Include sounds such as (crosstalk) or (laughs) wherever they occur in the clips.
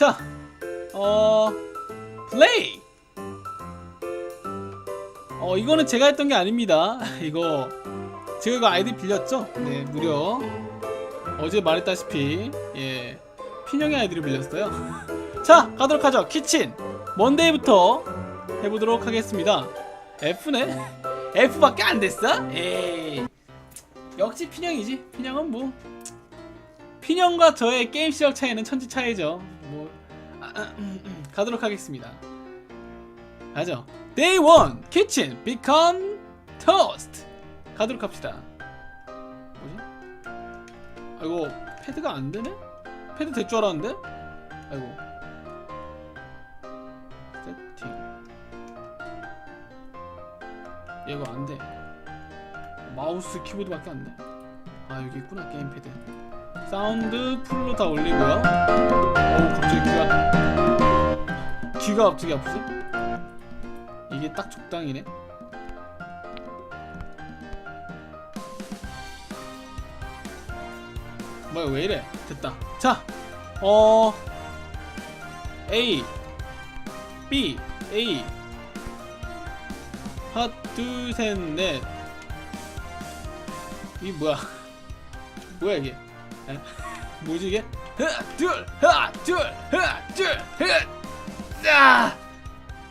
자, 어, 플레이. 어, 이거는 제가 했던 게 아닙니다. (laughs) 이거 제가 이거 아이디 빌렸죠? 네, 무려 어제 말했다시피 예, 핀형의 아이디를 빌렸어요. (laughs) 자, 가도록 하죠. 키친 먼데이부터 해보도록 하겠습니다. F네? (laughs) F밖에 안 됐어? 에이. 역시 핀형이지. 핀형은 뭐 핀형과 저의 게임 실력 차이는 천지 차이죠. 뭐 아, 아, 음, 음. 가도록 하겠습니다. 가죠. Day 1 Kitchen Become Toast 가도록 합시다. 뭐지? 아이고 패드가 안 되네? 패드 될 줄 알았는데? 아이고 세팅 얘가 안 돼. 마우스 키보드밖에 안 돼. 아 여기 있구나 게임 패드. 사운드 풀로 다 올리고요. 어우 갑자기 귀가 귀가 갑자기 아프지? 이게 딱 적당이네. 뭐야 왜 이래? 됐다. 자, 어 A B A 하나 둘셋넷 이게 뭐야? (laughs) 뭐야 이게? 에? 뭐지 이게? 하나 둘 하나 둘 하나 둘 하나 아!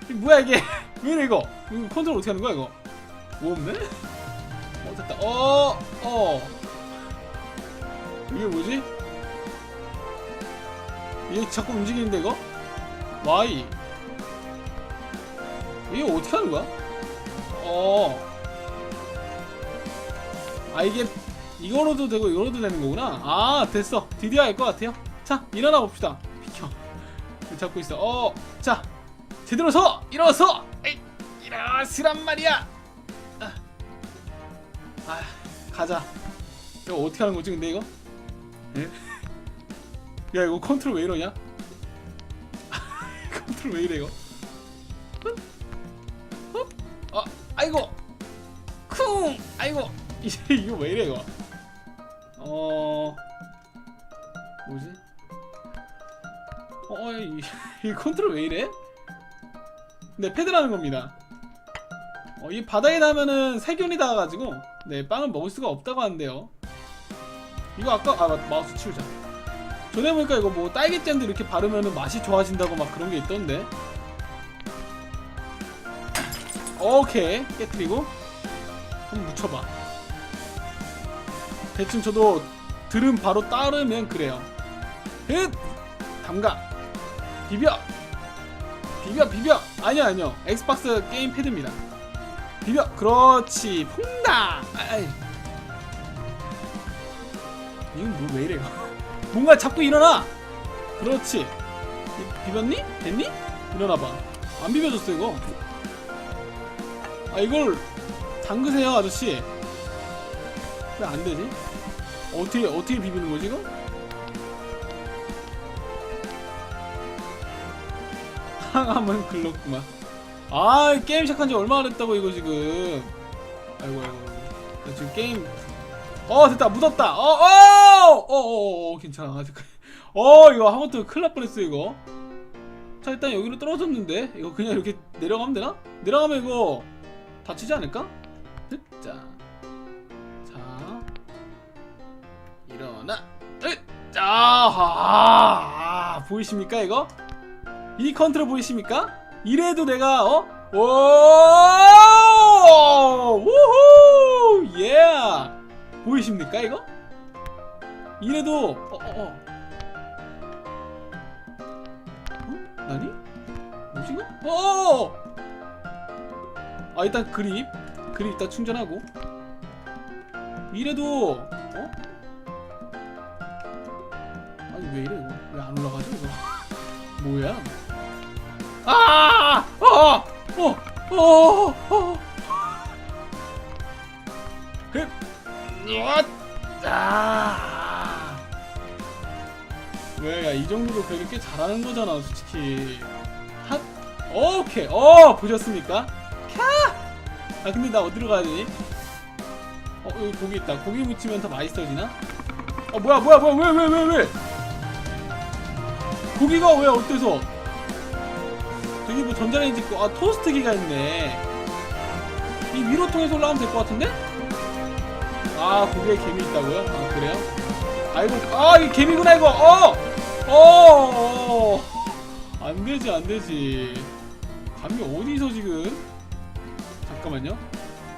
이 뭐야 이게? (laughs) 왜 이래 이거? 이거 컨트롤 어떻게 하는 거야 이거? 뭐 없네? 어 됐다. 어 어. 이게 뭐지? 이게 자꾸 움직이는데 이거? Y. 이게 어떻게 하는 거야? 어. 아 이게 이거로도 되고 이거로도 되는 거구나. 아 됐어. 드디어 알 것 같아요. 자 일어나 봅시다. 비켜. 잡고 있어. 어. 자 제대로 서 일어서. 에이, 일어서란 말이야. 아, 아 가자. 이거 어떻게 하는 거지 근데 이거? 예? (laughs) 야 이거 컨트롤 왜 이러냐? (laughs) 컨트롤 왜 이래 이거? 어? 어? 아 아이고 쿵 아이고 (laughs) 이게 이거 왜 이래 이거? 어 뭐지? 어, 어 이, (laughs) 이 컨트롤 왜 이래? 네 패드라는 겁니다. 어, 이 바닥에 닿으면은 세균이 닿아가지고 네 빵을 먹을 수가 없다고 하는데요. 이거 아까 아 맞- 마우스 치우자. 전에 보니까 이거 뭐 딸기잼도 이렇게 바르면은 맛이 좋아진다고 막 그런 게 있던데. 오케이 깨뜨리고 한번 묻혀봐. 대충 저도 들음 바로 따르면 그래요. 흣 담가 비벼. 비벼 비벼. 아니요 아니요. 엑스박스 게임 패드입니다. 비벼. 그렇지. 퐁당 아이. 이건 뭐 왜 이래 이거 (laughs) 뭔가 자꾸 일어나! 그렇지. 비- 비볐니? 됐니? 일어나봐. 안 비벼졌어 이거. 아 이걸 담그세요 아저씨. 왜 안 되지? 어떻게 어떻게 비비는 거지 이거? (laughs) 항암은 글렀구만. 아 게임 시작한 지 얼마나 됐다고 이거 지금. 아이고 아이고 나 지금 게임. 어 됐다. 묻었다. 어어어어어 어, 어, 어, 괜찮아. 아직. 어 이거 한번더 큰일 날 뻔했어 이거. 자 일단 여기로 떨어졌는데? 이거 그냥 이렇게 내려가면 되나? 내려가면 이거 다치지 않을까? 자, 자 으, 아, 아 보이십니까 이거? 이 컨트롤 보이십니까? 이래도 내가 어? 오! 우후! 예! 보이십니까 이거? 이래도 어, 어, 어. 어? 나니? 뭐지 이거? 어! 아 일단 그립 그립 일단 충전하고 이래도 뭐야? 아! 어! 어! 어! 어! 흡! 엇! 아! 왜, 야, 이 정도로 그래도 꽤 잘하는 거잖아, 솔직히. 핫! 오케이! 어! 보셨습니까? 캬! 아, 근데 나 어디로 가야 되니? 어, 여기 고기 있다. 고기 무치면 더 맛있어지나? 어, 뭐야, 뭐야, 뭐야, 왜, 왜, 왜, 왜? 고기가 왜 어때서? 저기 뭐 전자레인지 있고 아 토스트기가 있네. 이 위로 통해서 올라가면 될 것 같은데? 아 고기에 개미 있다고요? 아 그래요? 아이고 아이 개미구나 이거 어! 어! 어! 안 되지 안 되지 감이 어디서 지금 잠깐만요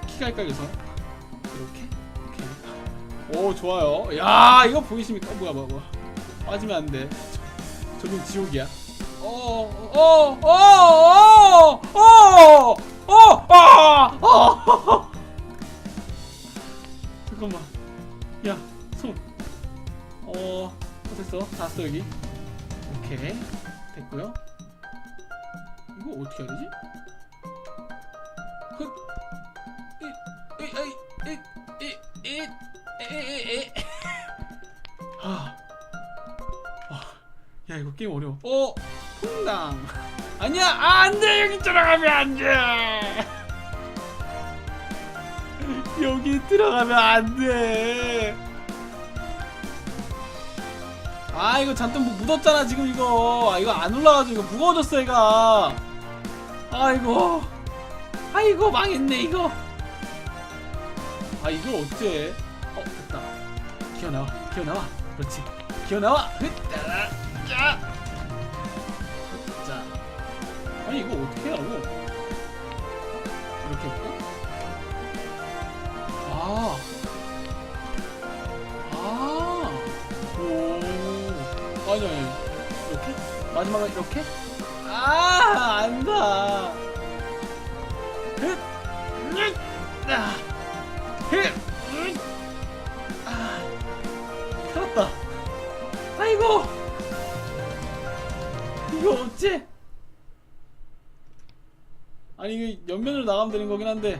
키가 헷갈려서 이렇게 이렇게 오 좋아요 야 이거 보이십니까 뭐야 뭐야 뭐야 빠지면 안 돼 저긴 지옥이야. 어, 어어어어어어어아 잠깐만. 야 손. 어 됐어? 다 왔어 여기? 오케이. 됐고요. 이거 어떻게 되지? 흑 이, 이, 야 이거 게임 어려워. 어? 풍당. (laughs) 아니야 아, 안돼! 여기 들어가면 안돼! (laughs) 여기 들어가면 안돼! 아 이거 잔뜩 뭐 묻었잖아 지금 이거. 아 이거 안 올라가지고 이거 무거워졌어 얘가. 아이고. 아이고 망했네 이거. 아 이걸 어째? 어 됐다. 기어나와 기어나와. 그렇지. 기어나와. 흐 아니 이거 어떻게 하라고 이렇게 해볼까 아 아. 오. 아니 아니. 이렇게? 마지막에 이렇게? 아, 안다. 헥. 헥. 아. 헥. 헥. 아. 살았다. 아이고. 아니 이게 옆면으로 나가면 되는 거긴 한데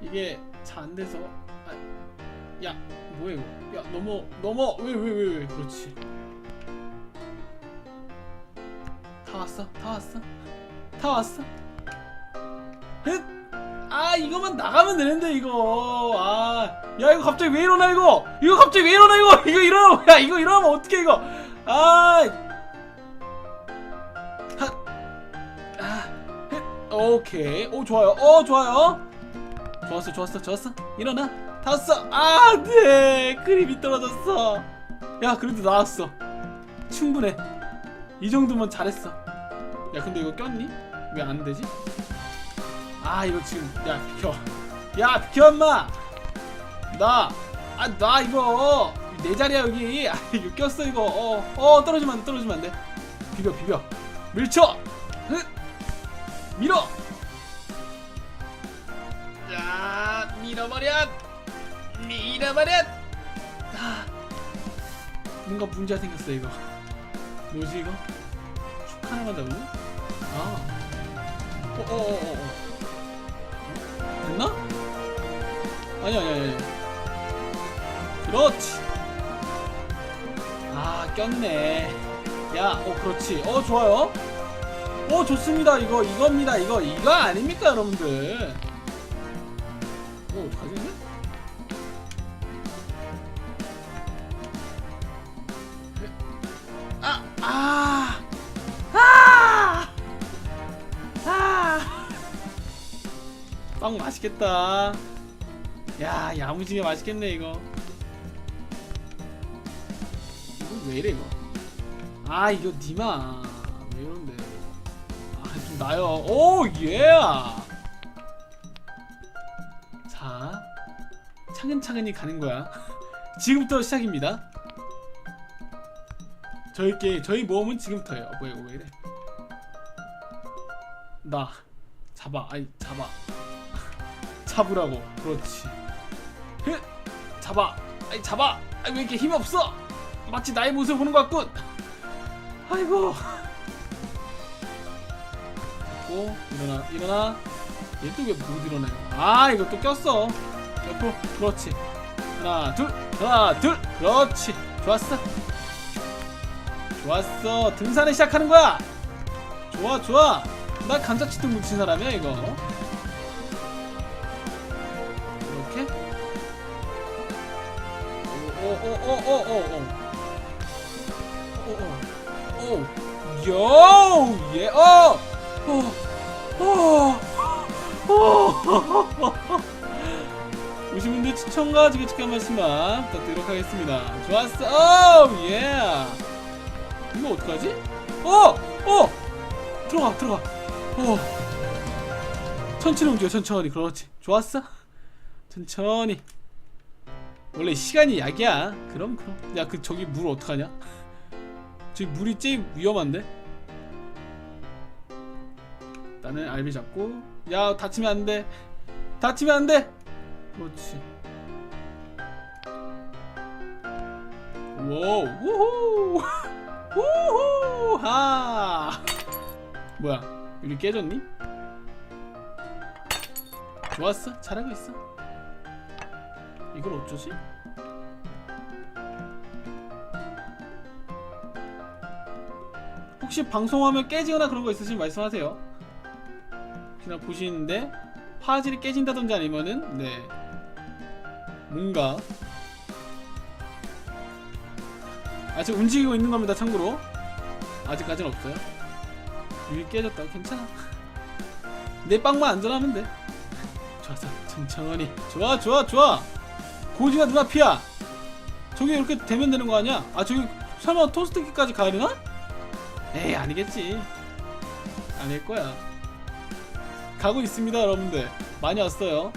이게 잘 안 돼서. 아, 야 뭐야 이거? 야 넘어 넘어. 왜 왜 왜 왜? 그렇지. 다 왔어? 다 왔어? 다 왔어? 헥아 이거만 나가면 되는데 이거. 아야 이거 갑자기 왜 이러나 이거? 이거 갑자기 왜 이러나 이거? 이거 이러면 야? 이거 이러면 어떡해 이거? 아 오케이. 오 좋아요. 어 좋아요. 좋았어 좋았어 좋았어. 일어나. 다 왔어. 아네. 그림이 떨어졌어. 야 그래도 나왔어. 충분해. 이 정도면 잘했어. 야 근데 이거 꼈니? 왜 안 되지? 아 이거 지금. 야 비켜. 야 비켜 엄마. 나 이거 내 자리야 여기. 아 이거 꼈어 이거. 어, 어 떨어지면 안돼 떨어지면 안돼. 비벼 비벼. 밀쳐! 흑 밀어! 자 밀어버려! 밀어버려! 아, 뭔가 문제가 생겼어 이거. 뭐지 이거? 축 하나만 달고 아. 어어어 어 어, 됐나? 아니 아니 아니. 그렇지. 아 꼈네. 야어 그렇지. 어 좋아요 어 좋습니다 이거 이겁니다 이거 이거 아닙니까 여러분들 이거 어떡하지 근데? 아, 아, 아, 아. 빵 맛있겠다. 야, 야무지게 맛있겠네 이거. 이거 왜 이래 이거? 아, 이거 니마 나요. 오, 예. 자, 차근차근히 가는 거야. (laughs) 지금부터 시작입니다. 저희 게 저희 모험은 지금부터예요. 어, 뭐야 왜 이래? 나 잡아, 아니 잡아, (laughs) 잡으라고. 그렇지. 흐, 잡아, 아니 잡아. 아니 왜 이렇게 힘 없어? 마치 나의 모습 보는 것 같군. 아이고. 고 일어나, 일어나. 얘 또 왜 못 일어나요? 아 이거 또 꼈어. 옆으로, 그렇지. 하나, 둘, 하나, 둘, 그렇지. 좋았어. 좋았어 등산을 시작하는 거야 좋아 좋아 나 감자치통 묻힌 사람이야 이거 이렇게 오오오오오오 오오오오오오오예 어! 어! 어! 오 신 분들 추천과 지게축 한 말씀만 부탁드리도록 하겠습니다. 좋았어! 오! 예! 이거 어떡하지? 어! 어! 들어가, 들어가. 어. 천천히 움직여, 천천히. 그렇지. 좋았어? 천천히. 원래 시간이 약이야. 그럼, 그럼. 야, 그, 저기 물 어떡하냐? 저기 물이 제일 위험한데? 일단은 알비 잡고. 야, 다치면 안 돼. 다치면 안 돼! 그렇지. 와우, 우후! (laughs) 우후! 하! 뭐야, 유리 깨졌니? 좋았어, 잘하고 있어. 이걸 어쩌지? 혹시 방송하면 깨지거나 그런 거 있으시면 말씀하세요. 혹시나 보시는데 화질이 깨진다든지 아니면은 네. 뭔가. 아직 움직이고 있는 겁니다 참고로. 아직까지는 없어요. 유리 깨졌다. 괜찮아. (laughs) 내 빵만 안전하면 돼. (laughs) 좋았어 천천히. 좋아 좋아 좋아. 고지가 눈앞이야? 저기 이렇게 되면 되는 거 아니야? 아 저기 설마 토스트기까지 가야 되나? 에이 아니겠지. 아닐 거야 가고 있습니다 여러분들. 많이 왔어요.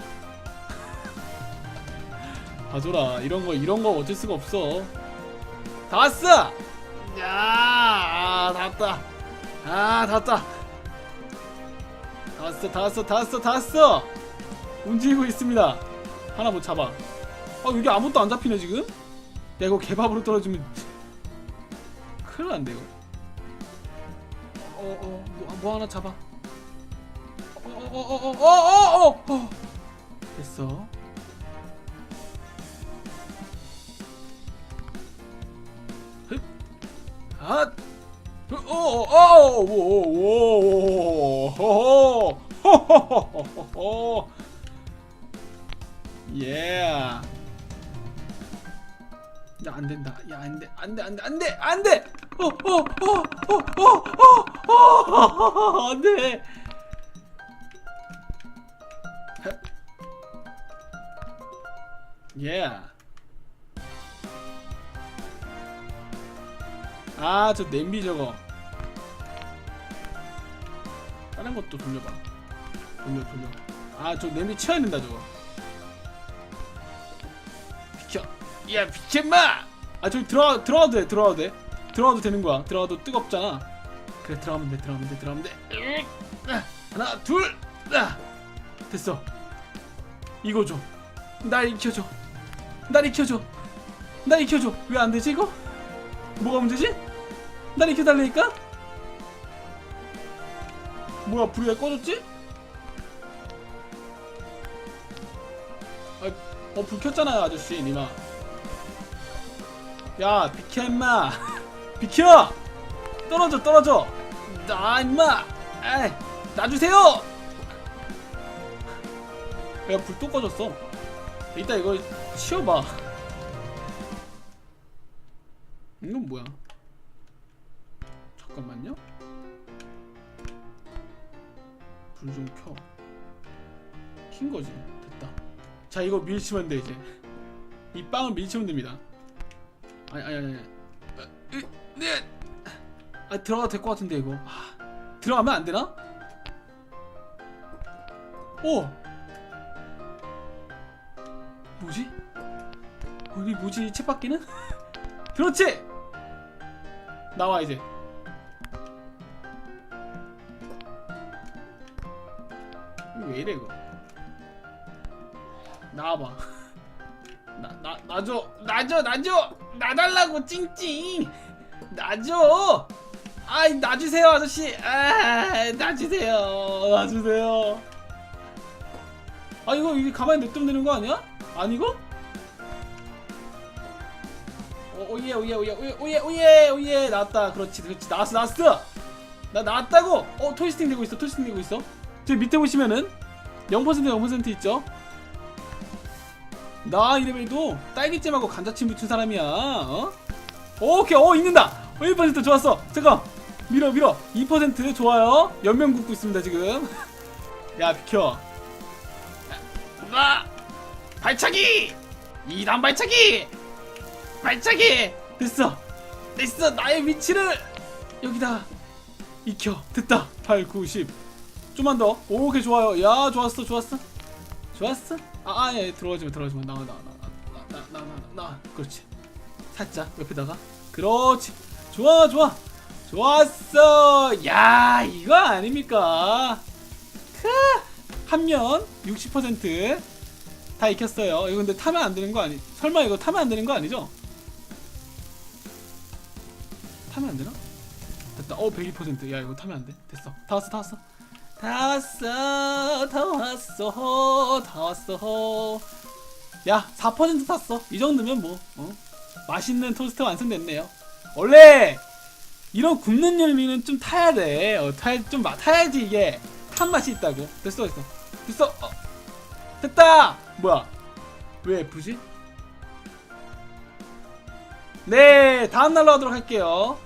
봐줘라. 이런 거 이런 거 어쩔 수가 없어. 다 왔어! 야 아, 다 왔다. 아다 왔다. 다 왔어 다 왔어 다 왔어 다 왔어! 움직이고 있습니다. 하나 못 잡아. 아 여기 아무것도 안 잡히네 지금? 야 이거 개밥으로 떨어지면 큰일 난데 이거. 어어 뭐, 뭐 하나 잡아 어어어어어어어 어. 됐어. 흡. 아. 예. 어, 어, 어, 어, 어, 어, 어, 안 돼. 예. 아, 저 냄비 저거. 다른 것도 돌려봐. 돌려, 돌려. 아, 저 냄비 치워야 된다, 저거. 비켜. 야, 비켜, 마! 아, 저기 들어가, 들어가도 돼, 들어가도 돼. 들어가도 되는 거야. 들어가도 뜨겁잖아. 그래, 들어가면 돼, 들어가면 돼, 들어가면 돼. 하나, 둘! 아, 됐어. 이거 줘. 날 익혀줘. 날 익혀줘. 날 익혀줘. 왜 안 되지 이거? 뭐가 문제지? 날 익혀달라니까? 뭐야 불이 왜 꺼졌지? 아, 어, 불 켰잖아요 아저씨 니마. 야 비켜 임마. (laughs) 비켜. 떨어져 떨어져. 나 임마. 에이 놔주세요. 야 불 또 꺼졌어. 이따 이거 치워봐. 이건 뭐야? 잠깐만요. 불 좀 켜. 킨 거지. 됐다. 자 이거 밀치면 돼 이제. 이 빵을 밀치면 됩니다. 아니 아니 아니. 아. 아 들어가도 될 것 같은데 이거. 아, 들어가면 안 되나? 오. 뭐지? 여기 뭐지? 이 쳇바퀴는? (laughs) 그렇지! 나와 이제. 이거 왜 이래 이거? 나와봐. (laughs) 나, 나, 놔줘. 놔줘 놔줘! 놔달라고 찡찡! 놔줘! 아이 놔주세요 아저씨. 아 놔주세요. 놔주세요. 아 이거 이게 가만히 냅두면 되는 거 아니야? 아니고? 오, 오예 오예 오예 오예 오예 오예 오예. 나왔다. 그렇지 그렇지. 나왔어 나왔어. 나 나왔다고? 어 토이스팅 되고 있어 토이스팅 되고 있어. 저기 밑에 보시면은 0% 0% 있죠? 나 이래봬도 딸기잼하고 감자칩 묻힌 사람이야. 어? 오케이 어 있는다. 어, 1% 좋았어. 잠깐. 밀어 밀어. 2% 좋아요. 연명 긋고 있습니다 지금. (laughs) 야 비켜. 나 발차기! 2단 발차기 발차기! 됐어. 됐어. 나의 위치를 여기다 익혀. 됐다. 8 9 10 좀만 더. 오케이 좋아요. 야 좋았어 좋았어. 좋았어? 아예 들어가지마 들어가지마. 나와 나와 나와 나와 나와 나와 그렇지. 살짝 옆에다가. 그렇지. 좋아 좋아. 좋았어. 야 이거 아닙니까? 크. 한면 60%다 익혔어요. 이거 근데 타면 안 되는 거 아니 설마 이거 타면 안 되는 거 아니죠 타면 안 되나? 됐다. 어 102%야 이거 타면 안 돼. 됐어. 다 왔어 다 왔어. 다 왔어 다 왔어 다 왔어. 야 4% 탔어. 이 정도면 뭐 어? 맛있는 토스트 완성됐네요. 원래 이런 굽는 열미는 좀 타야 돼. 어, 타야, 좀 마- 타야지 이게 탄 맛이 있다고. 됐어 됐어. 됐어. 어. 됐다! 뭐야? 왜 F지? 네 다음 날로 하도록 할게요